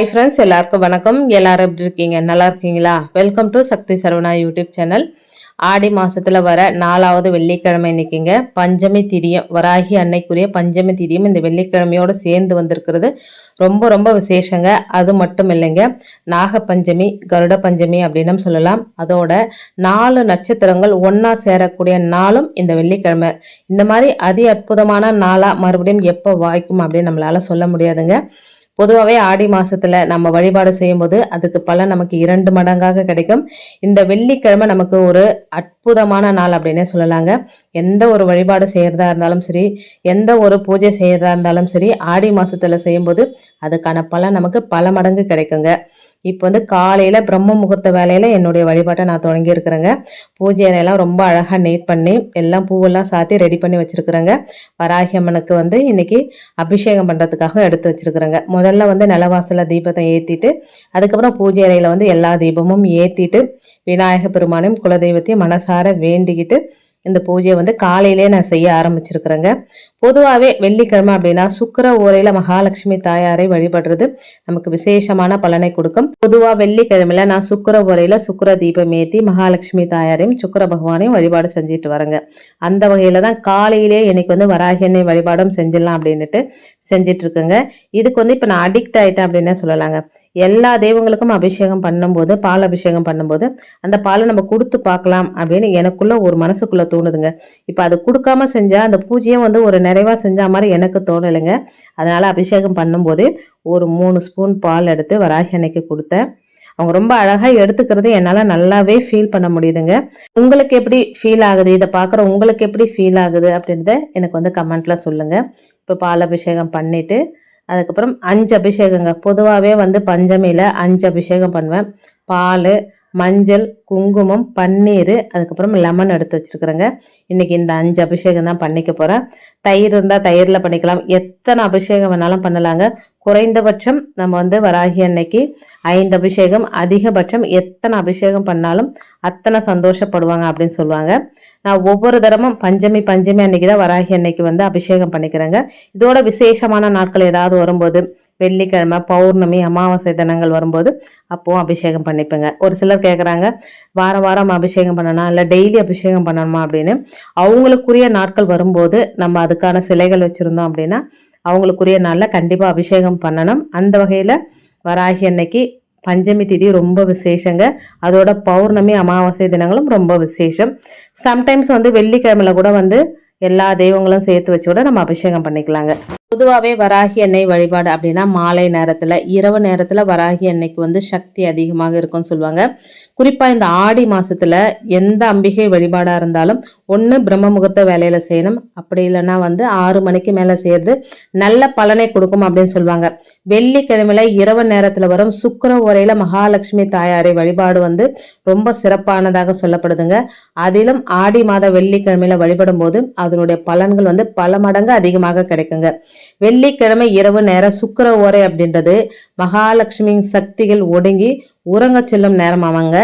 Hi friends எல்லாருக்கும் வணக்கம். எல்லாரும் எப்படி இருக்கீங்க? நல்லா இருக்கீங்களா? Welcome to Sakthi Saravana YouTube channel Aadi மாசத்துல வர நாலாவது வெள்ளிக்கிழமை இன்னைக்குங்க பஞ்சமி திரியம் வராகி அன்னைக்குரிய பஞ்சமி திதியம் இந்த வெள்ளிக்கிழமையோட சேர்ந்து வந்திருக்கிறது. ரொம்ப ரொம்ப விசேஷங்க. அது மட்டும் இல்லைங்க. நாகப்பஞ்சமி கருட பஞ்சமி அப்படின்னு சொல்லலாம். அதோட நாலு நட்சத்திரங்கள் ஒன்றா சேரக்கூடிய நாளும் இந்த வெள்ளிக்கிழமை. இந்த மாதிரி அதி அற்புதமான நாளா மறுபடியும் எப்போ வாய்க்கும் அப்படின்னு நம்மளால சொல்ல முடியாதுங்க. பொதுவாகவே ஆடி மாசத்துல நம்ம வழிபாடு செய்யும்போது அதுக்கு பலன் நமக்கு இரண்டு மடங்காக கிடைக்கும். இந்த வெள்ளிக்கிழமை நமக்கு ஒரு அற்புதமான நாள் அப்படின்னே சொல்லலாங்க. எந்த ஒரு வழிபாடு செய்யறதா இருந்தாலும் சரி எந்த ஒரு பூஜை செய்யறதா இருந்தாலும் சரி ஆடி மாசத்துல செய்யும்போது அதுக்கான பலன் நமக்கு பல மடங்கு கிடைக்குங்க. இப்போ வந்து காலையில் பிரம்ம முகூர்த்த வேலையில் என்னுடைய வழிபாட்டை நான் தொடங்கி இருக்கிறேங்க. பூஜை அறையெல்லாம் ரொம்ப அழகாக நீட் பண்ணி எல்லாம் பூவெல்லாம் சாத்தி ரெடி பண்ணி வச்சுருக்குறேங்க. வராகி அம்மனுக்கு வந்து இன்றைக்கி அபிஷேகம் பண்ணுறதுக்காக எடுத்து வச்சிருக்கிறேங்க. முதல்ல வந்து நிலவாசலில் தீபத்தை ஏற்றிட்டு அதுக்கப்புறம் பூஜை அறையில் வந்து எல்லா தீபமும் ஏற்றிட்டு விநாயக பெருமானையும் குலதெய்வத்தையும் மனசார வேண்டிக்கிட்டு இந்த பூஜையை வந்து காலையிலே நான் செய்ய ஆரம்பிச்சிருக்கிறேங்க. பொதுவாகவே வெள்ளிக்கிழமை அப்படின்னா சுக்கர ஓரையில் மகாலட்சுமி தாயாரை வழிபடுறது நமக்கு விசேஷமான பலனை கொடுக்கும். பொதுவாக வெள்ளிக்கிழமையில நான் சுக்கர ஓரையில் சுக்கர தீபம் ஏற்றி மகாலட்சுமி தாயாரையும் சுக்கர பகவானையும் வழிபாடு செஞ்சுட்டு வரேங்க. அந்த வகையில் தான் காலையிலே எனக்கு வந்து வராகி எண்ணெய் வழிபாடும் செஞ்சிடலாம் அப்படின்னுட்டு செஞ்சிட்டு இருக்குங்க. இதுக்கு வந்து இப்போ நான் அடிக்ட் ஆயிட்டேன் அப்படின்னே சொல்லலாங்க. எல்லா தெய்வங்களுக்கும் அபிஷேகம் பண்ணும்போது பால் அபிஷேகம் பண்ணும்போது அந்த பாலை நம்ம கொடுத்து பார்க்கலாம் அப்படின்னு எனக்குள்ளே ஒரு மனசுக்குள்ளே தோணுதுங்க. இப்போ அது கொடுக்காம செஞ்சால் அந்த பூஜையும் வந்து ஒரு நிறைவாக செஞ்சால் மாதிரி எனக்கு தோணலைங்க. அதனால் அபிஷேகம் பண்ணும்போது ஒரு மூணு ஸ்பூன் பால் எடுத்து வராகி அன்னைக்கு கொடுத்தேன். அவங்க ரொம்ப அழகாக எடுத்துக்கிறது என்னால் நல்லாவே ஃபீல் பண்ண முடியுதுங்க. உங்களுக்கு எப்படி ஃபீல் ஆகுது? இதை பார்க்குற உங்களுக்கு எப்படி ஃபீல் ஆகுது அப்படின்றத எனக்கு வந்து கமெண்ட்டில் சொல்லுங்க. இப்போ பால் அபிஷேகம் பண்ணிவிட்டு அதுக்கப்புறம் அஞ்சு அபிஷேகங்க. பொதுவாகவே வந்து பஞ்சமியில் அஞ்சு அபிஷேகம் பண்ணுவேன். பால் மஞ்சள் குங்குமம் பன்னீர் அதுக்கப்புறம் லெமன் எடுத்து வச்சுருக்குறேங்க. இன்றைக்கி இந்த அஞ்சு அபிஷேகம் தான் பண்ணிக்க போகிறேன் தயிர் இருந்தால் தயிரில் பண்ணிக்கலாம். எத்தனை அபிஷேகம் வேணாலும் பண்ணலாங்க. குறைந்தபட்சம் நம்ம வந்து வராகி அன்னைக்கு ஐந்து அபிஷேகம் அதிகபட்சம் எத்தனை அபிஷேகம் பண்ணாலும் அத்தனை சந்தோஷப்படுவாங்க அப்படின்னு சொல்லுவாங்க. நான் ஒவ்வொரு தரமும் பஞ்சமி பஞ்சமி அன்னைக்கு தான் வராகி அன்னைக்கு வந்து அபிஷேகம் பண்ணிக்கிறேங்க. இதோட விசேஷமான நாட்கள் ஏதாவது வரும்போது வெள்ளிக்கிழமை பௌர்ணமி அமாவாசை தினங்கள் வரும்போது அப்போவும் அபிஷேகம் பண்ணிப்பேங்க. ஒரு சிலர் கேட்குறாங்க வாரம் வாரம் அபிஷேகம் பண்ணணும்? இல்லை டெய்லி அபிஷேகம் பண்ணணுமா அப்படின்னு. அவங்களுக்குரிய நாட்கள் வரும்போது நம்ம அதுக்கான சிலைகள் வச்சுருந்தோம் அப்படின்னா அவங்களுக்குரிய நாளில் கண்டிப்பாக அபிஷேகம் பண்ணணும். அந்த வகையில் வராகி அன்னைக்கு பஞ்சமி திதி ரொம்ப விசேஷங்க. அதோட பௌர்ணமி அமாவாசை தினங்களும் ரொம்ப விசேஷம். சம்டைம்ஸ் வந்து வெள்ளிக்கிழமையில் கூட வந்து எல்லா தெய்வங்களும் சேர்த்து வச்சு கூட நம்ம அபிஷேகம் பண்ணிக்கலாங்க. பொதுவாகவே வராகி எண்ணெய் வழிபாடு அப்படின்னா மாலை நேரத்தில் இரவு நேரத்தில் வராகி எண்ணெய்க்கு வந்து சக்தி அதிகமாக இருக்கும்னு சொல்லுவாங்க. குறிப்பாக இந்த ஆடி மாதத்தில் எந்த அம்பிகை வழிபாடாக இருந்தாலும் ஒன்று பிரம்ம முகூர்த்த வேலையில் செய்யணும். அப்படி இல்லைன்னா வந்து ஆறு மணிக்கு மேலே செய்யறது நல்ல பலனை கொடுக்கும் அப்படின்னு சொல்லுவாங்க. வெள்ளிக்கிழமையில் இரவு நேரத்தில் வரும் சுக்கர உரையில் மகாலட்சுமி தாயாரை வழிபாடு வந்து ரொம்ப சிறப்பானதாக சொல்லப்படுதுங்க. அதிலும் ஆடி மாத வெள்ளிக்கிழமையில வழிபடும் போது அதனுடைய பலன்கள் வந்து பல மடங்கு அதிகமாக கிடைக்குங்க. வெள்ளிக்கிழமை இரவு நேரம் சுக்கர ஓரை அப்படின்றது மகாலட்சுமியின் சக்திகள் ஒடுங்கி உறங்க செல்லும் நேரம் அவங்க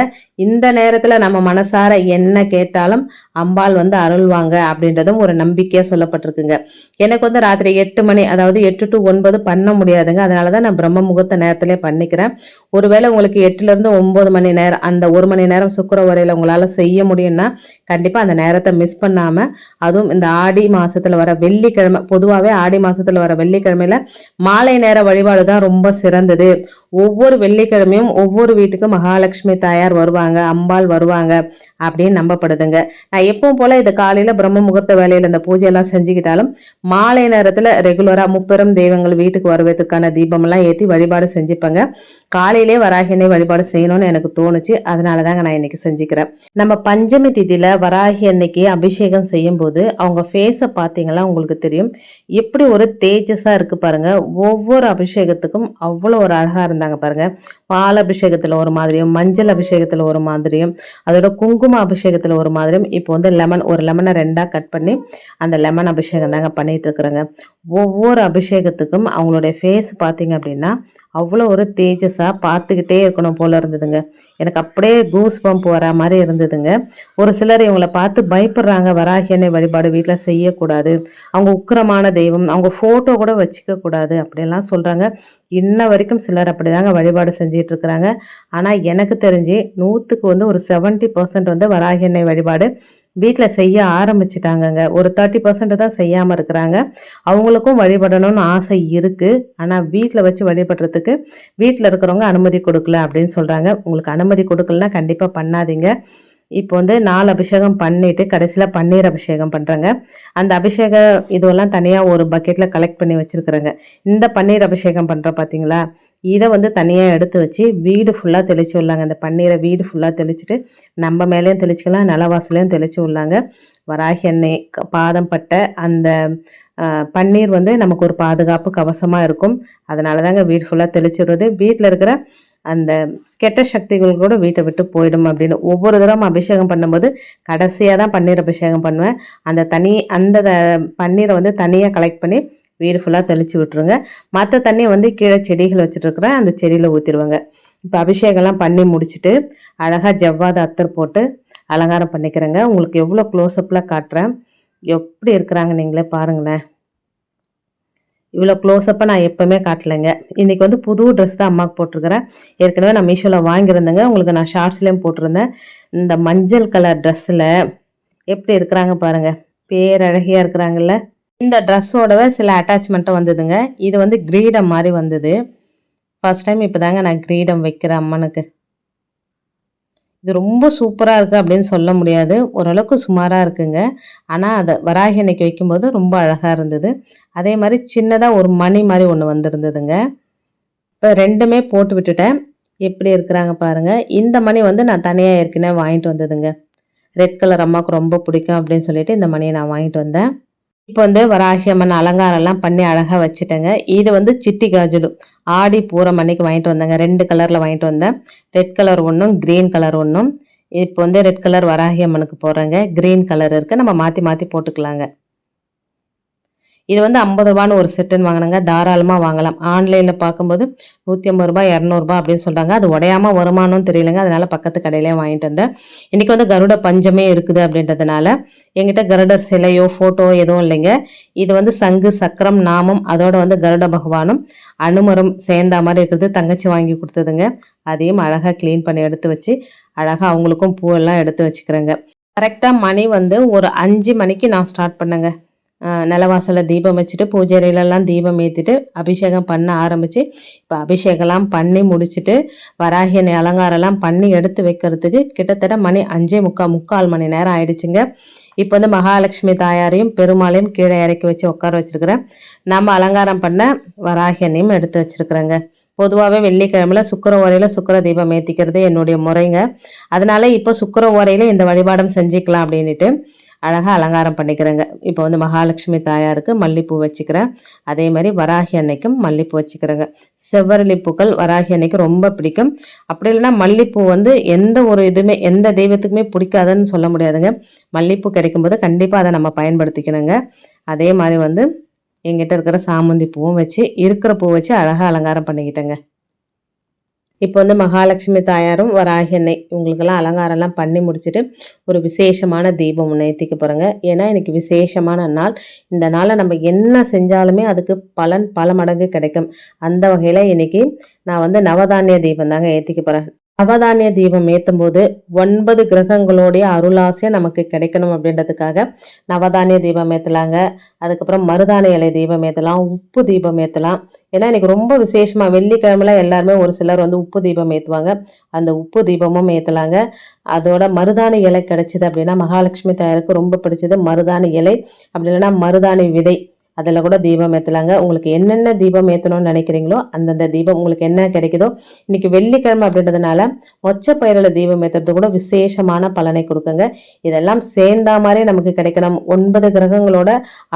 இந்த நேரத்தில் நம்ம மனசார என்ன கேட்டாலும் அம்பாள் வந்து அருள்வாங்க அப்படின்றதும் ஒரு நம்பிக்கையாக சொல்லப்பட்டிருக்குங்க. எனக்கு வந்து ராத்திரி எட்டு மணி அதாவது எட்டு டு ஒன்பது பண்ண முடியாதுங்க. அதனாலதான் நான் பிரம்ம முகூர்த்த நேரத்திலே பண்ணிக்கிறேன். ஒருவேளை உங்களுக்கு எட்டுலேருந்து ஒம்பது மணி நேரம் அந்த ஒரு மணி நேரம் சுக்கர உரையில் உங்களால் செய்ய முடியும்னா கண்டிப்பாக அந்த நேரத்தை மிஸ் பண்ணாமல் அதுவும் இந்த ஆடி மாதத்தில் வர வெள்ளிக்கிழமை பொதுவாகவே ஆடி மாதத்தில் வர வெள்ளிக்கிழமையில மாலை நேர வழிபாடு தான் ரொம்ப சிறந்தது. ஒவ்வொரு வெள்ளிக்கிழமையும் ஒவ்வொரு வீட்டுக்கும் மகாலட்சுமி தாயார் வருவாங்க அம்பாள் வருவாங்க அப்படின்னு நம்பப்படுதுங்க. நான் எப்பவும் போல இது காலையில பிரம்ம முகூர்த்த வேலையில இந்த பூஜையெல்லாம் செஞ்சுக்கிட்டாலும் மாலை நேரத்துல ரெகுலரா முப்பெரும் தெய்வங்கள் வீட்டுக்கு வருவதற்கான தீபம் எல்லாம் ஏற்றி வழிபாடு செஞ்சுப்பேங்க. காலையிலே வராகியனை வழிபாடு செய்யணும்னு எனக்கு தோணுச்சு. அதனால தாங்க நான் இன்னைக்கு செஞ்சுக்கிறேன். நம்ம பஞ்சமி திதியில் வராகி அன்னைக்கு அபிஷேகம் செய்யும்போது அவங்க ஃபேஸை பார்த்தீங்கன்னா உங்களுக்கு தெரியும். எப்படி ஒரு தேஜஸாக இருக்குது பாருங்கள் ஒவ்வொரு அபிஷேகத்துக்கும் அவ்வளோ ஒரு அழகாக இருந்தாங்க பாருங்கள் பால் அபிஷேகத்தில் ஒரு மாதிரியும் மஞ்சள் அபிஷேகத்தில் ஒரு மாதிரியும் அதோட குங்கும அபிஷேகத்தில் ஒரு மாதிரியும் இப்போ வந்து லெமன் ஒரு லெமனை ரெண்டாக கட் பண்ணி அந்த லெமன் அபிஷேகம் தாங்க பண்ணிகிட்டு இருக்கிறேங்க. ஒவ்வொரு அபிஷேகத்துக்கும் அவங்களுடைய ஃபேஸ் பார்த்தீங்க அப்படின்னா அவ்வளோ ஒரு தேஜஸாக பார்த்துக்கிட்டே இருக்கணும் போல இருந்ததுங்க. எனக்கு அப்படியே கூஸ் பம்ப் வர மாதிரி இருந்ததுங்க. ஒரு சிலர் இவங்களை பார்த்து பயப்படுறாங்க. வராகியனை வழிபாடு வீட்டில் செய்யக்கூடாது. அவங்க உக்கிரமான தெய்வம். அவங்க ஃபோட்டோ கூட வச்சுக்கக்கூடாது அப்படியெல்லாம் சொல்கிறாங்க இன்ன வரைக்கும் சிலர் அப்படிதாங்க வழிபாடு செஞ்சிட்டு இருக்கிறாங்க. ஆனால் எனக்கு தெரிஞ்சு நூற்றுக்கு வந்து ஒரு செவன்ட்டி பர்சன்ட் வந்து வராகியனை வழிபாடு வீட்டில் செய்ய ஆரம்பிச்சிட்டாங்கங்க. ஒரு தேர்ட்டி பர்சன்ட் தான் செய்யாமல் இருக்கிறாங்க. அவங்களுக்கும் வழிபடணும்னு ஆசை இருக்குது ஆனால் வீட்டில் வச்சு வழிபடுறதுக்கு வீட்டில் இருக்கிறவங்க அனுமதி கொடுக்கல அப்படின்னு சொல்கிறாங்க உங்களுக்கு அனுமதி கொடுக்கலனா கண்டிப்பாக பண்ணாதீங்க. இப்போ வந்து நாலு அபிஷேகம் பண்ணிவிட்டு கடைசியில் பன்னீர் அபிஷேகம் பண்ணுறாங்க அந்த அபிஷேகம் இதுவெல்லாம் தனியாக ஒரு பக்கெட்டில் கலெக்ட் பண்ணி வச்சுருக்குறாங்க. இந்த பன்னீர் அபிஷேகம் பண்ணுற பார்த்தீங்களா இதை வந்து தனியாக எடுத்து வச்சு வீடு ஃபுல்லாக தெளித்து விடலாங்க. அந்த பன்னீரை வீடு ஃபுல்லாக தெளிச்சுட்டு நம்ம மேலேயும் தெளிச்சிக்கலாம் நிலவாசலையும் தெளித்து விடலாங்க. வராகி எண்ணெய் பாதம் பட்ட அந்த பன்னீர் வந்து நமக்கு ஒரு பாதுகாப்பு கவசமாக இருக்கும். அதனால தாங்க வீடு ஃபுல்லாக தெளிச்சுடுறது வீட்டில் இருக்கிற அந்த கெட்ட சக்திகள் கூட வீட்டை விட்டு போயிடும் அப்படின்னு ஒவ்வொரு தடவை அபிஷேகம் பண்ணும்போது கடைசியாக தான் பன்னீர் அபிஷேகம் பண்ணுவேன். அந்த தனி அந்த த- பன்னீரை வந்து தனியாக கலெக்ட் பண்ணி வீடு ஃபுல்லாக தெளித்து விட்டுருங்க. மற்ற தண்ணியை வந்து கீழே செடிகள் வச்சுட்ருக்குறேன் அந்த செடியில் ஊற்றிடுவாங்க இப்போ அபிஷேகம்லாம் பண்ணி முடிச்சுட்டு அழகாக ஜவ்வாத அத்தர் போட்டு அலங்காரம் பண்ணிக்கிறேங்க. உங்களுக்கு எவ்வளோ க்ளோஸ்அப்பில் காட்டுறேன். எப்படி இருக்கிறாங்க நீங்களே பாருங்களேன். இவ்வளோ க்ளோஸ்அப்பாக நான் எப்போவுமே காட்டலைங்க. இன்றைக்கி வந்து புது ட்ரெஸ் தான் அம்மாவுக்கு போட்டிருக்கிறேன். ஏற்கனவே நான் மீஷோவில் வாங்கியிருந்தேங்க. உங்களுக்கு நான் ஷார்ட்ஸ்லேயும் போட்டிருந்தேன். இந்த மஞ்சள் கலர் ட்ரெஸ்ஸில் எப்படி இருக்கிறாங்க பாருங்க. பேரழகியாக இருக்கிறாங்கல்ல. இந்த ட்ரெஸ்ஸோடவே சில அட்டாச்மெண்ட்டும் வந்ததுங்க. இது வந்து கிரீடம் மாதிரி வந்தது. ஃபர்ஸ்ட் டைம் இப்போ தாங்க நான் கிரீடம் வைக்கிறேன் அம்மனுக்கு. இது ரொம்ப சூப்பராக இருக்குது அப்படின்னு சொல்ல முடியாது. ஓரளவுக்கு சுமாராக இருக்குங்க. ஆனால் அதை வராகி அன்னைக்கு வைக்கும்போது ரொம்ப அழகாக இருந்தது. அதே மாதிரி சின்னதாக ஒரு மணி மாதிரி ஒன்று வந்திருந்ததுங்க. இப்போ ரெண்டுமே போட்டு விட்டுட்டேன். எப்படி இருக்கிறாங்க பாருங்கள் இந்த மணி வந்து நான் தனியாக ஏற்கனவே வாங்கிட்டு வந்ததுங்க. ரெட் கலர் அம்மாவுக்கு ரொம்ப பிடிக்கும் அப்படின்னு சொல்லிட்டு இந்த மணியை நான் வாங்கிட்டு வந்தேன். இப்போ வந்து வராகி அம்மன் அலங்காரம்லாம் பண்ணி அழகாக வச்சுட்டேங்க. இது வந்து சிட்டி காஜுலு. ஆடி பூரம் அன்னைக்கு வாங்கிட்டு வந்தேங்க. ரெண்டு கலரில் வாங்கிட்டு வந்தேன். ரெட் கலர் ஒன்றும் க்ரீன் கலர் ஒன்றும் இப்போ வந்து ரெட் கலர் வராகி அம்மனுக்கு போடுறேங்க. க்ரீன் கலர் இருக்குது நம்ம மாற்றி மாற்றி போட்டுக்கலாங்க. இது வந்து ஐம்பது ரூபான்னு ஒரு செட்டுன்னு வாங்கினாங்க. தாராளமாக வாங்கலாம். ஆன்லைனில் பார்க்கும்போது நூற்றி ஐம்பது ரூபாய் இரநூறுபா அப்படின்னு சொல்கிறாங்க அது உடையாம வருமானம்னு தெரியலங்க. அதனால் பக்கத்து கடையிலே வாங்கிட்டு வந்தேன். இன்றைக்கி வந்து கருட பஞ்சமே இருக்குது அப்படின்றதுனால எங்கிட்ட கருடர் சிலையோ ஃபோட்டோ எதுவும் இல்லைங்க. இது வந்து சங்கு சக்கரம் நாமம் அதோட வந்து கருட பகவானும் அனுமரும் சேர்ந்த மாதிரி இருக்கிறது தங்கச்சி வாங்கி கொடுத்ததுங்க. அதையும் அழகாக க்ளீன் பண்ணி எடுத்து வச்சு அழகாக அவங்களுக்கும் பூவெல்லாம் எடுத்து வச்சுக்கிறேங்க. கரெக்டாக மணி வந்து ஒரு அஞ்சு மணிக்கு நான் ஸ்டார்ட் பண்ணேங்க. நிலவாசலில் தீபம் வச்சுட்டு பூஜை அறையிலலாம் தீபம் ஏற்றிட்டு அபிஷேகம் பண்ண ஆரம்பித்து இப்போ அபிஷேகம்லாம் பண்ணி முடிச்சுட்டு வராகி அலங்காரம்லாம் பண்ணி எடுத்து வைக்கிறதுக்கு கிட்டத்தட்ட மணி அஞ்சே முக்கால் முக்கால் மணி நேரம் ஆயிடுச்சுங்க. இப்போ வந்து மகாலட்சுமி தாயாரையும் பெருமாளையும் கீழே இறக்கி வச்சு உட்கார வச்சுருக்கிறேன். நம்ம அலங்காரம் பண்ண வராகியனையும் எடுத்து வச்சுருக்குறேங்க. பொதுவாகவே வெள்ளிக்கிழமையில் சுக்கர ஓரையில் சுக்கர தீபம் ஏற்றிக்கிறது என்னுடைய முறைங்க. அதனால் இப்போ சுக்கர ஓரையில் இந்த வழிபாடம் செஞ்சுக்கலாம் அப்படின்ட்டு அழகாக அலங்காரம் பண்ணிக்கிறேங்க. இப்போ வந்து மகாலட்சுமி தாயாருக்கு மல்லிப்பூ வச்சுக்கிறேன். அதே மாதிரி வராகி அன்னைக்கும் மல்லிப்பூ வச்சுக்கிறேங்க. செவ்வரளி பூக்கள் வராகி அன்னைக்கு ரொம்ப பிடிக்கும். அப்படி இல்லைன்னா மல்லிப்பூ வந்து எந்த ஒரு இதுவுமே எந்த தெய்வத்துக்குமே பிடிக்காதுன்னு சொல்ல முடியாதுங்க. மல்லிப்பூ கிடைக்கும்போது கண்டிப்பாக அதை நம்ம பயன்படுத்திக்கணுங்க. அதே மாதிரி வந்து எங்கிட்ட இருக்கிற சாமந்தி பூவும் வச்சு இருக்கிற பூ வச்சு அழகாக அலங்காரம் பண்ணிக்கிட்டேங்க. இப்போ வந்து மகாலட்சுமி தாயாரும் வராகி அன்னை இவங்களுக்கெல்லாம் அலங்காரம்லாம் பண்ணி முடிச்சுட்டு ஒரு விசேஷமான தீபம் ஒன்று ஏற்றிக்க போகிறேங்க ஏன்னா இன்றைக்கி விசேஷமான நாள். இந்த நாளை நம்ம என்ன செஞ்சாலுமே அதுக்கு பலன் பல மடங்கு கிடைக்கும். அந்த வகையில் இன்றைக்கி நான் வந்து நவதானிய தீபம் தாங்க ஏற்றிக்க போகிறேன் நவதானிய தீபம் ஏற்றும் போது ஒன்பது கிரகங்களுடைய அருளாசை நமக்கு கிடைக்கணும் அப்படின்றதுக்காக நவதானிய தீபம் ஏற்றலாங்க அதுக்கப்புறம் மருதாணி இலை தீபம் ஏற்றலாம் உப்பு தீபம் ஏற்றலாம் ஏன்னா இன்னைக்கு ரொம்ப விசேஷமாக வெள்ளிக்கிழமைல எல்லாருமே ஒரு சிலர் வந்து உப்பு தீபம் ஏற்றுவாங்க அந்த உப்பு தீபமும் ஏற்றலாங்க அதோட மருதாணி இலை கிடைச்சிது அப்படின்னா மகாலட்சுமி தாயாருக்கு ரொம்ப பிடிச்சது மருதாணி இலை. அப்படி இல்லைன்னா மருதாணி விதை. அதில் கூட தீபம் ஏற்றலாங்க உங்களுக்கு என்னென்ன தீபம் ஏற்றணும்னு நினைக்கிறீங்களோ அந்தந்த தீபம் உங்களுக்கு என்ன கிடைக்குதோ இன்றைக்கி வெள்ளிக்கிழமை அப்படின்றதுனால மொச்ச பயிரில் தீபம் ஏற்றுறது கூட விசேஷமான பலனை கொடுக்குங்க. இதெல்லாம் சேர்ந்தா மாதிரி நமக்கு கிடைக்கணும். ஒன்பது கிரகங்களோட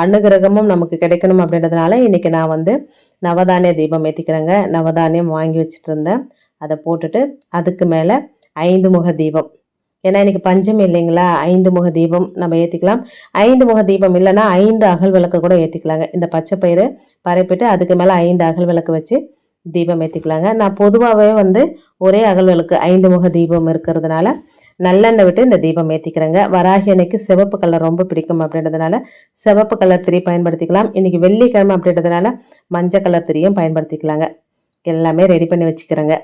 அணுகிரகமும் நமக்கு கிடைக்கணும் அப்படின்றதுனால இன்றைக்கி நான் வந்து நவதானிய தீபம் ஏற்றிக்கிறேங்க நவதானியம் வாங்கி வச்சுட்டு இருந்தேன். அதை போட்டுட்டு அதுக்கு மேலே ஐந்து முக தீபம். ஏன்னா இன்னைக்கு பஞ்சமி இல்லைங்களா? ஐந்து முக தீபம் நம்ம ஏற்றிக்கலாம் ஐந்து முக தீபம் இல்லைன்னா ஐந்து அகல் விளக்கு கூட ஏற்றிக்கலாங்க இந்த பச்சை பயிறு பரப்பிட்டு அதுக்கு மேலே ஐந்து அகல் விளக்கு வச்சு தீபம் ஏற்றிக்கலாங்க நான் பொதுவாகவே வந்து ஒரே அகல் விளக்கு ஐந்து முக தீபம் இருக்கிறதுனால நல்லெண்ணெய் விட்டு இந்த தீபம் ஏற்றிக்கிறேங்க வராகி அன்னைக்கு சிவப்பு கலர் ரொம்ப பிடிக்கும் அப்படின்றதுனால சிவப்பு கலர் திரி பயன்படுத்திக்கலாம். இன்றைக்கி வெள்ளிக்கிழமை அப்படின்றதுனால மஞ்சள் கலர் திரியும் பயன்படுத்திக்கலாங்க. எல்லாமே ரெடி பண்ணி வச்சுக்கிறேங்க.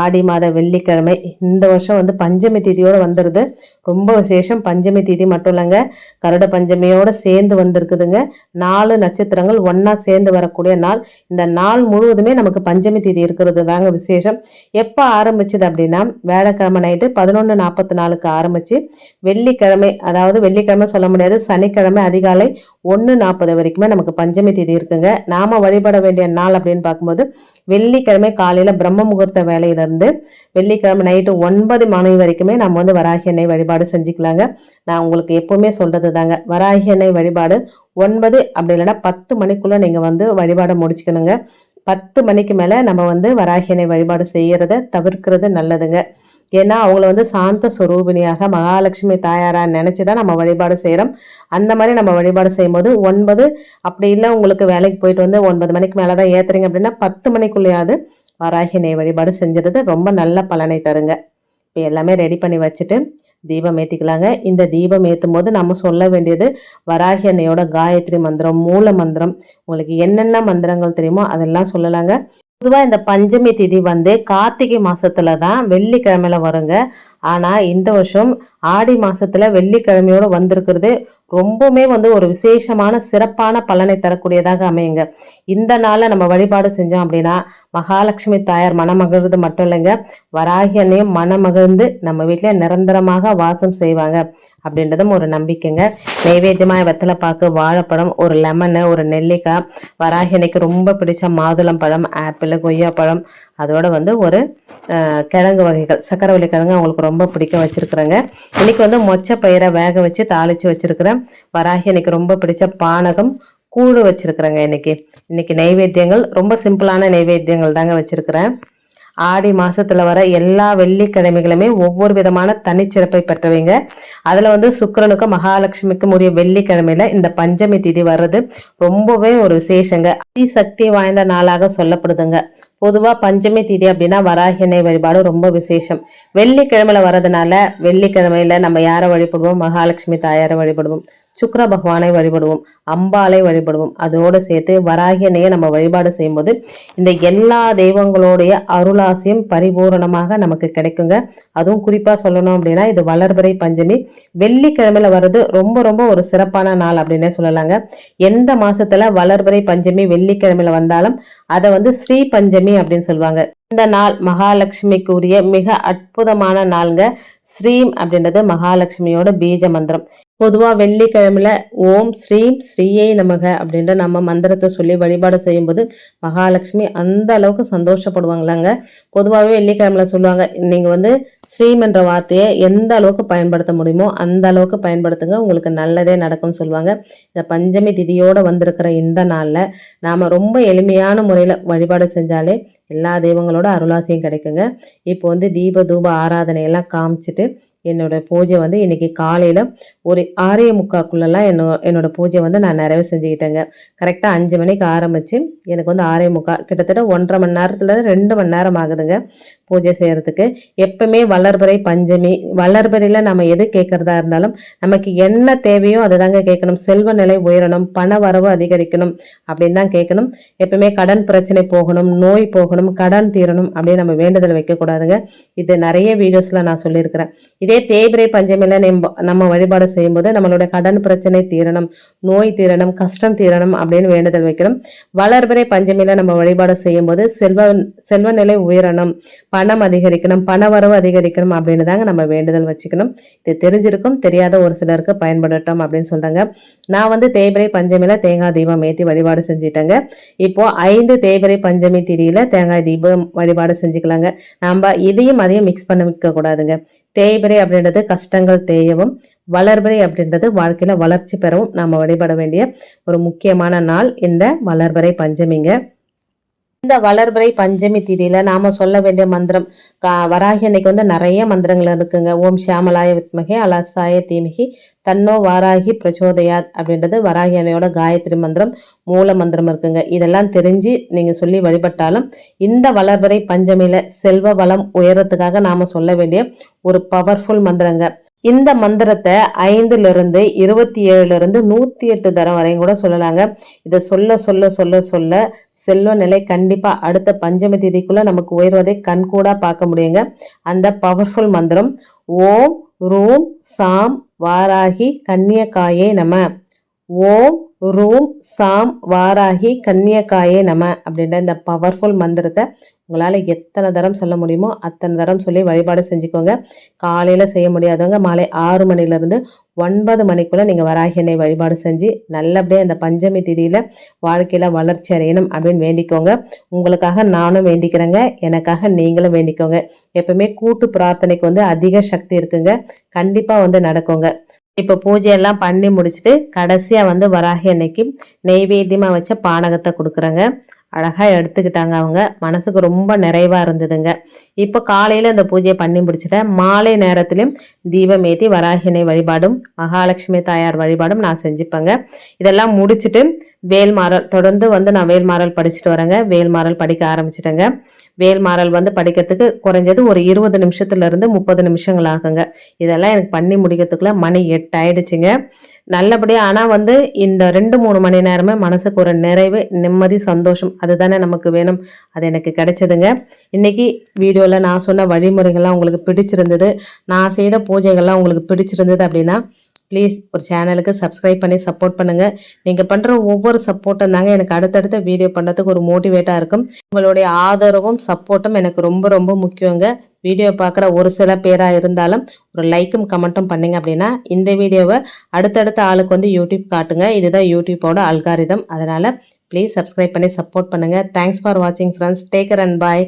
ஆடி மாத வெள்ளிக்கிழமை. இந்த வருஷம் வந்து பஞ்சமி தேதியோடு வந்துடுது ரொம்ப விசேஷம். பஞ்சமி தேதி மட்டும் இல்லைங்க. கருட பஞ்சமியோடு சேர்ந்து வந்திருக்குதுங்க. நாலு நட்சத்திரங்கள் ஒன்றா சேர்ந்து வரக்கூடிய நாள். இந்த நாள் முழுவதுமே நமக்கு பஞ்சமி தேதி இருக்கிறது தாங்க விசேஷம். எப்போ ஆரம்பிச்சது அப்படின்னா வேலைக்கிழமை நைட்டு பதினொன்று நாற்பத்தி நாலுக்கு ஆரம்பித்து வெள்ளிக்கிழமை அதாவது வெள்ளிக்கிழமை சொல்ல முடியாது சனிக்கிழமை அதிகாலை ஒன்று நாற்பது வரைக்குமே நமக்கு பஞ்சமி தேதி இருக்குங்க. நாம் வழிபட வேண்டிய நாள் அப்படின்னு பார்க்கும்போது வெள்ளிக்கிழமை காலையில் பிரம்ம முகூர்த்த வேலையிலேருந்து வெள்ளிக்கிழமை நைட்டு ஒன்பது மணி வரைக்குமே நம்ம வந்து வராகி எண்ணெய் வழிபாடு செஞ்சுக்கலாங்க. நான் உங்களுக்கு எப்போவுமே சொல்கிறது தாங்க வராகி எண்ணெய் வழிபாடு ஒன்பது அப்படி இல்லைன்னா பத்து மணிக்குள்ளே நீங்கள் வந்து வழிபாடை முடிச்சுக்கணுங்க. பத்து மணிக்கு மேலே நம்ம வந்து வராகி எண்ணெய் வழிபாடு செய்கிறத தவிர்க்கிறது நல்லதுங்க. ஏன்னா அவங்கள வந்து சாந்த ஸ்வரூபிணியாக மகாலட்சுமி தாயாராக நினச்சி தான் நம்ம வழிபாடு செய்கிறோம் அந்த மாதிரி நம்ம வழிபாடு செய்யும்போது ஒன்பது அப்படி இல்லை உங்களுக்கு வேலைக்கு போயிட்டு வந்து ஒன்பது மணிக்கு மேலே தான் ஏற்றுறீங்க அப்படின்னா பத்து மணிக்குள்ளேயாவது வராகி வழிபாடு செஞ்சுறது ரொம்ப நல்ல பலனை தருங்க. இப்போ எல்லாமே ரெடி பண்ணி வச்சுட்டு தீபம் ஏற்றிக்கலாங்க இந்த தீபம் ஏற்றும் போது நம்ம சொல்ல வேண்டியது வராகி அன்னையோட காயத்ரி மந்திரம் மூல மந்திரம் உங்களுக்கு என்னென்ன மந்திரங்கள் தெரியுமோ அதெல்லாம் சொல்லலாங்க. பொதுவாக இந்த பஞ்சமி திதி வந்து கார்த்திகை மாசத்துல தான் வெள்ளிக்கிழமையில வருங்க. ஆனால் இந்த வருஷம் ஆடி மாதத்தில் வெள்ளிக்கிழமையோடு வந்திருக்கிறது ரொம்பவுமே வந்து ஒரு விசேஷமான சிறப்பான பலனை தரக்கூடியதாக அமையுங்க. இந்த நாளில் நம்ம வழிபாடு செஞ்சோம் அப்படின்னா மகாலட்சுமி தாயார் மனமகிழ்ந்து மட்டும் இல்லைங்க. வராகி அன்னையும் மனமகிழ்ந்து நம்ம வீட்டில் நிரந்தரமாக வாசம் செய்வாங்க அப்படின்றதும் ஒரு நம்பிக்கைங்க. நைவேத்தியமாக வெத்தலை பாக்கு வாழைப்பழம் ஒரு லெமனு ஒரு நெல்லிக்காய். வராகி அன்னைக்கு ரொம்ப பிடிச்ச மாதுளம் பழம் ஆப்பிள் கொய்யாப்பழம். அதோட வந்து ஒரு கிழங்கு வகைகள் சக்கரவள்ளி கிழங்கு அவங்களுக்கு ரொம்ப பிடிக்க வச்சுருக்குறேங்க. இன்றைக்கி வந்து மொச்சை பயிரை வேக வச்சு தாளித்து வச்சுருக்கிறேன். வராகி எனக்கு ரொம்ப பிடிச்ச பானகம் கூழு வச்சுருக்குறேங்க இன்றைக்கி இன்றைக்கி நைவேத்தியங்கள் ரொம்ப சிம்பிளான நைவேத்தியங்கள் தாங்க வச்சுருக்கிறேன். ஆடி மாதத்தில் வர எல்லா வெள்ளிக்கிழமைகளுமே ஒவ்வொரு விதமான தனிச்சிறப்பை பெற்றவைங்க. அதில் வந்து சுக்கரனுக்கும் மகாலட்சுமிக்கும் உரிய வெள்ளிக்கிழமையில இந்த பஞ்சமி திதி வர்றது ரொம்பவே ஒரு விசேஷங்க. அதிசக்தி வாய்ந்த நாளாக சொல்லப்படுதுங்க. பொதுவாக பஞ்சமி தீதி அப்படின்னா வராகினை வழிபாடு ரொம்ப விசேஷம். வெள்ளிக்கிழமையில் வர்றதுனால வெள்ளிக்கிழமையில் நம்ம யாரை வழிபடுவோம்? மகாலட்சுமி தாயாரை வழிபடுவோம். சுக்கர பகவானை வழிபடுவோம் அம்பாலை வழிபடுவோம். அதோடு சேர்த்து வராகியனையை நம்ம வழிபாடு செய்யும்போது இந்த எல்லா தெய்வங்களுடைய அருளாசியும் பரிபூரணமாக நமக்கு கிடைக்குங்க. அதுவும் குறிப்பாக சொல்லணும் அப்படின்னா இது வளர்பிறை பஞ்சமி. வெள்ளிக்கிழமையில் வர்றது ரொம்ப ரொம்ப ஒரு சிறப்பான நாள் அப்படின்னே சொல்லலாங்க. எந்த மாசத்துல வளர்பிறை பஞ்சமி வெள்ளிக்கிழமையில் வந்தாலும் அதை வந்து ஸ்ரீ பஞ்சமி அப்படின்னு சொல்லுவாங்க. இந்த நாள் மகாலட்சுமிக்கு உரிய மிக அற்புதமான நாளுங்க. ஸ்ரீம் அப்படின்றது மகாலட்சுமியோட பீஜ மந்திரம். பொதுவாக வெள்ளிக்கிழமையில் ஓம் ஸ்ரீம் ஸ்ரீயை நமக அப்படின்ற நம்ம மந்திரத்தை சொல்லி வழிபாடு செய்யும்போது மகாலட்சுமி அந்த அளவுக்கு சந்தோஷப்படுவாங்களாங்க. பொதுவாகவே வெள்ளிக்கிழமையில் சொல்லுவாங்க நீங்கள் வந்து ஸ்ரீம் என்ற வார்த்தையை எந்த அளவுக்கு பயன்படுத்த முடியுமோ அந்த அளவுக்கு பயன்படுத்துங்க உங்களுக்கு நல்லதே நடக்கும்னு சொல்லுவாங்க. இந்த பஞ்சமி திதியோடு வந்திருக்கிற இந்த நாளில் நாம் ரொம்ப எளிமையான முறையில் வழிபாடு செஞ்சாலே எல்லா தெய்வங்களோட அருளாசியும் கிடைக்குங்க. இப்போ வந்து தீப தூப ஆராதனையெல்லாம் காமிச்சிட்டு என்னோடய பூஜை வந்து இன்றைக்கி காலையில் ஒரு ஆறே முக்காக்குள்ளெல்லாம் என்னோ என்னோடய பூஜை வந்து நான் நிறைவு செஞ்சுக்கிட்டேங்க. கரெக்டாக அஞ்சு மணிக்கு ஆரம்பித்து எனக்கு வந்து ஆறே முக்கா கிட்டத்தட்ட ஒன்றரை மணி நேரத்தில் ரெண்டு மணி நேரம் ஆகுதுங்க பூஜை செய்கிறதுக்கு எப்பவுமே வளர்பறை பஞ்சமி வளர்பறையில் நம்ம எது கேட்குறதா இருந்தாலும் நமக்கு என்ன தேவையோ அதை தாங்க கேட்கணும். செல்வ நிலை உயரணும் பண வரவு அதிகரிக்கணும் அப்படின்னு தான் கேட்கணும். எப்பவுமே கடன் பிரச்சனை போகணும் நோய் போகணும் கடன் தீரணும் அப்படின்னு நம்ம வேண்டுதல் வைக்கக்கூடாதுங்க. இது நிறைய வீடியோஸில் நான் சொல்லியிருக்கிறேன். தேய்பிரை பஞ்சமியில் நம்ம வழிபாடு செய்யும்போது நம்மளோட கடன் பிரச்சனை தீரணும் நோய் தீரணும் கஷ்டம் தீரணும் அப்படின்னு வேண்டுதல் வைக்கணும். வளர்பிறை பஞ்சமியில் நம்ம வழிபாடு செய்யும்போது செல்வ செல்வ நிலை உயரணும் பணம் அதிகரிக்கணும் பண வரவு அதிகரிக்கணும் அப்படின்னு தாங்க நம்ம வேண்டுதல் வச்சுக்கணும். இது தெரிஞ்சிருக்கும் தெரியாத ஒரு சிலருக்கு பயன்படட்டும் அப்படின்னு சொல்றாங்க. நான் வந்து தேய்பிரை பஞ்சமில தேங்காய் தீபம் ஏற்றி வழிபாடு செஞ்சிட்டேங்க. இப்போ ஐந்து தேய்பிரை பஞ்சமி திதியில தேங்காய் தீபம் வழிபாடு செஞ்சுக்கலாங்க. நம்ம இதையும் அதையும் மிக்ஸ் பண்ண வைக்க கூடாதுங்க தேய்பிரை அப்படின்றது கஷ்டங்கள் தேயவும் வளர்பிறை அப்படின்றது வாழ்க்கையில் வளர்ச்சி பெறவும் நாம் வழிபட வேண்டிய ஒரு முக்கியமான நாள் இந்த வளர்பிறை பஞ்சமிங்க. இந்த வளர்பிறை பஞ்சமி திதியில நாம சொல்ல வேண்டிய மந்திரம் கா- வராகி அன்னைக்கு வந்து நிறைய மந்திரங்கள் இருக்குங்க. ஓம் ஷியாமலாய வித்மகே அலசாய தீமிகி தன்னோ வாராகி பிரச்சோதயாத் அப்படின்றது வராகி அன்னையோட காயத்ரி மந்திரம் மூல மந்திரம் இருக்குங்க. இதெல்லாம் தெரிஞ்சு நீங்க சொல்லி வழிபட்டாலும் இந்த வளர்பிறை பஞ்சமியில செல்வ வளம் உயரத்துக்காக நாம சொல்ல வேண்டிய ஒரு பவர்ஃபுல் மந்திரங்க. இந்த மந்திரத்தை ஐந்துலேருந்து இருபத்தி ஏழுலேருந்து நூற்றி எட்டு தரம் வரையும் கூட சொல்லலாங்க. இதை சொல்ல சொல்ல சொல்ல சொல்ல செல்வ நிலை கண்டிப்பாக அடுத்த பஞ்சமி தேதிக்குள்ளே நமக்கு உயர்வதை கண்கூடாக பார்க்க முடியுங்க. அந்த பவர்ஃபுல் மந்திரம் ஓம் ரூம் சாம் வாராகி கன்னியகாயே நம. ஓம் ரூம் சாம் வாராகி கன்னியகாயே நம அப்படின்ற இந்த பவர்ஃபுல் மந்திரத்தை உங்களால் எத்தனை தரம் சொல்ல முடியுமோ அத்தனை தரம் சொல்லி வழிபாடு செஞ்சுக்கோங்க. காலையில் செய்ய முடியாதவங்க மாலை ஆறு மணிலேருந்து ஒன்பது மணிக்குள்ளே நீங்கள் வராகி எண்ணெய் வழிபாடு செஞ்சு நல்லபடியாக இந்த பஞ்சமி திதியில் வாழ்க்கையில் வளர்ச்சி அடையணும் அப்படின்னு வேண்டிக்கோங்க. உங்களுக்காக நானும் வேண்டிக்கிறேங்க. எனக்காக நீங்களும் வேண்டிக்கோங்க. எப்பவுமே கூட்டு பிரார்த்தனைக்கு வந்து அதிக சக்தி இருக்குங்க. கண்டிப்பாக வந்து நடக்குங்க. இப்போ பூஜையெல்லாம் பண்ணி முடிச்சுட்டு கடைசியாக வந்து வராகி அன்னைக்கு நெய்வேத்தியமாக வச்ச பானகத்தை கொடுக்குறேங்க. அழகாக எடுத்துக்கிட்டாங்க அவங்க. மனசுக்கு ரொம்ப நிறைவாக இருந்ததுங்க. இப்போ காலையில் இந்த பூஜையை பண்ணி முடிச்சுட்டேன். மாலை நேரத்திலையும் தீபம் ஏற்றி வராகினை வழிபாடும் மகாலட்சுமி தாயார் வழிபாடும் நான் செஞ்சுப்பேங்க. இதெல்லாம் முடிச்சுட்டு வேல்மாறல் தொடர்ந்து வந்து நான் வேல்மாறல் படிச்சுட்டு வரேங்க. வேல்மாறல் படிக்க ஆரம்பிச்சிட்டேங்க. வேல்மாறல் வந்து படிக்கிறதுக்கு குறைஞ்சது ஒரு இருபது நிமிஷத்துலேருந்து முப்பது நிமிஷங்கள் ஆகுங்க. இதெல்லாம் எனக்கு பண்ணி முடிக்கிறதுக்குள்ள மணி எட்டு ஆயிடுச்சுங்க. நல்லபடியாக ஆனால் வந்து இந்த ரெண்டு மூணு மணி நேரமே மனசுக்கு ஒரு நிறைவு நிம்மதி சந்தோஷம் அதுதானே நமக்கு வேணும். அது எனக்கு கிடைச்சதுங்க. இன்னைக்கு வீடியோவில் நான் சொன்ன வழிமுறைகள்லாம் உங்களுக்கு பிடிச்சிருந்தது. நான் செய்த பூஜைகள்லாம் உங்களுக்கு பிடிச்சிருந்தது அப்படின்னா ப்ளீஸ் ஒரு சேனலுக்கு சப்ஸ்கிரைப் பண்ணி சப்போர்ட் பண்ணுங்கள் நீங்கள் பண்ணுற ஒவ்வொரு சப்போர்ட்டும் தாங்க எனக்கு அடுத்தடுத்த வீடியோ பண்ணுறதுக்கு ஒரு மோட்டிவேட்டாக இருக்கும். உங்களுடைய ஆதரவும் சப்போர்ட்டும் எனக்கு ரொம்ப ரொம்ப முக்கியங்க. வீடியோ பார்க்குற ஒரு சில பேராக இருந்தாலும் ஒரு லைக்கும் கமெண்ட்டும் பண்ணிங்க அப்படின்னா இந்த வீடியோவை அடுத்தடுத்த ஆளுக்கு வந்து யூடியூப் காட்டுங்க. இதுதான் யூடியூப்போட அல்காரிதம் அதனால் ப்ளீஸ் சப்ஸ்கிரைப் பண்ணி சப்போர்ட் பண்ணுங்கள் தேங்க்ஸ் ஃபார் வாட்சிங் friends take care and bye